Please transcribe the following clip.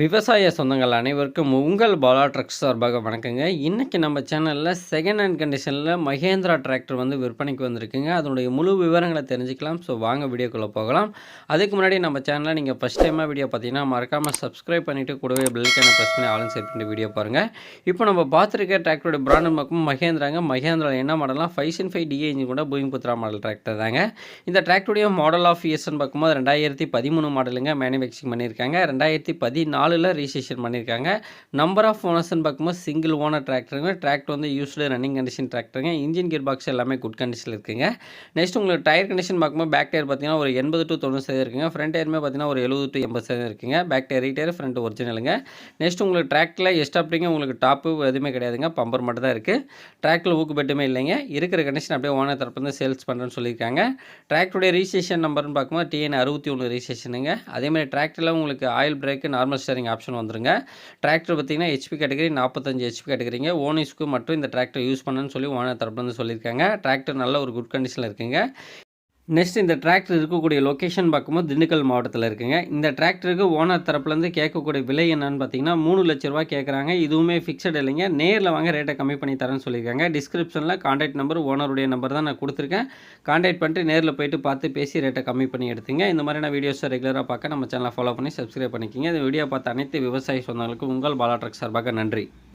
விவசாய சொந்தங்கள் அனைவருக்கும் உங்கள் பாலா ட்ரக்ஸ் சார்பாக வணக்கங்க. இன்றைக்கி நம்ம சேனலில் செகண்ட் ஹேண்ட் கண்டிஷனில் மகேந்திரா டிராக்டர் வந்து விற்பனைக்கு வந்திருக்குங்க. அதனுடைய முழு விவரங்களை தெரிஞ்சுக்கலாம். ஸோ வாங்க வீடியோக்குள்ளே போகலாம். அதுக்கு முன்னாடி நம்ம சேனலில் நீங்கள் ஃபஸ்ட் டைமாக வீடியோ பார்த்தீங்கன்னா மறக்காமல் சப்ஸ்கிரைப் பண்ணிவிட்டு கூடவே பெல்லைக்கான ப்ரெஸ் பண்ணி ஆளும் செட் பண்ணி வீடியோ பாருங்கள் இப்போ நம்ம பார்த்துருக்க டிராக்டரோட பிராண்ட் மக்கும் மகேந்திராங்க. மகேந்திரா என்ன மாடலாம் ஃபைவ் சின் ஃபைவ் டிஏ இன்ஜின் கூட பூமி புத்ரா மாடல் டிராக்டர் தாங்க. இந்த டிராக்டருடைய மாடல் ஆஃப் இயர்ஸ்னு பார்க்கும்போது ரெண்டாயிரத்தி பதிமூணு மாடலுங்க மேனுஃபேக்சரிங் பண்ணியிருக்காங்க. ரெண்டாயிரத்தி நாலில் ரிஜிஸ்ட்ரேஷன் பண்ணியிருக்காங்க நம்பர் ஆஃப் ஓனர்ஸ்னு பார்க்கும்போது சிங்கிள் ஓனர் டிராக்டருங்க டிராக்டர் வந்து யூஸ்டு ரன்னிங் கண்டிஷன் டிராக்டருங்க இன்ஜின் கியர் பாக்ஸ் எல்லாமே குட் கண்டிஷனில் இருக்குங்க. நெக்ஸ்ட் உங்களுக்கு டயர் கண்டிஷன் பார்க்கும்போது பேக் டயர் பார்த்தீங்கன்னா ஒரு எண்பது டு தொண்ணூறு சதவீதம் இருக்குங்க. ஃப்ரண்ட் டயருமே பார்த்தீங்கன்னா ஒரு எழுபது டு எண்பது சதவீதம் இருக்குங்க. பேக் டயர் ரீட்டயர் ஃப்ரண்ட் ஒரிஜினலுங்க நெக்ஸ்ட் உங்களுக்கு டிராக்டில் எஸ்டாப்டிங்க உங்களுக்கு டாப்பு எதுவுமே கிடையாதுங்க. பம்பர் மட்டும் தான் இருக்குது டிராக்டில் ஊக்கு பெட்டுமே இல்லைங்க. இருக்கிற கண்டிஷன் அப்படியே ஓனர் தரப்பு வந்து சேல்ஸ் பண்ணுறேன்னு சொல்லியிருக்காங்க டிராக்டருடைய ரிஜிஸ்ட்ரேஷன் நம்பர்னு பார்க்கும்போது டிஎன் அறுபத்தி ஒன்று ரிஜிஸ்ட்ரேஷனுங்க அதேமாதிரி டிராக்டரில் உங்களுக்கு oil brake normal steering option வந்துருங்க. டிராக்டர் பார்த்தீங்கன்னா ஹெச்பி கேட்டகரி நாற்பத்தஞ்சு ஹெச்பி கேட்டகரிங்க ஓனிஸ்க்கு மட்டும் இந்த டிராக்டர் யூஸ் பண்ணுன்னு சொல்லி ஓனர் தரப்புலேருந்து சொல்லியிருக்காங்க. டிராக்டர் நல்ல ஒரு குட் கண்டிஷனில் இருக்குங்க. நெக்ஸ்ட் இந்த டிராக்டர் இருக்கக்கூடிய லொக்கேஷன் பார்க்கும்போது திண்டுக்கல் மாவட்டத்தில் இருக்குங்க. இந்த டிராக்டருக்கு ஓனர் தரப்புலேருந்து கேட்கக்கூடிய விலை என்னன்னு பார்த்தீங்கன்னா மூணு லட்ச ரூபா கேட்குறாங்க. இதுவுமே ஃபிக்ஸட் இல்லைங்க. நேரில் வாங்க ரேட்டை கம்மி பண்ணி தரேன்னு சொல்லியிருக்காங்க. டிஸ்கிரிப்ஷனில் காண்டாக்ட் நம்பர் ஓனருடைய நம்பர் தான் நான் கொடுத்துருக்கேன். காண்டாக்ட் பண்ணிட்டு நேரில் போயிட்டு பார்த்து பேசி ரேட்டை கம்மி பண்ணி எடுத்துங்க. இந்த மாதிரியான வீடியோஸை ரெகுலராக பார்க்க நம்ம சேனலை ஃபாலோ பண்ணி சப்ஸ்கிரைப் பண்ணிக்கிங்க. இந்த வீடியோ பார்த்த அனைத்து விவசாய சொந்தங்களுக்கு உங்கள் பாலாட்ரக் சார்பாக நன்றி.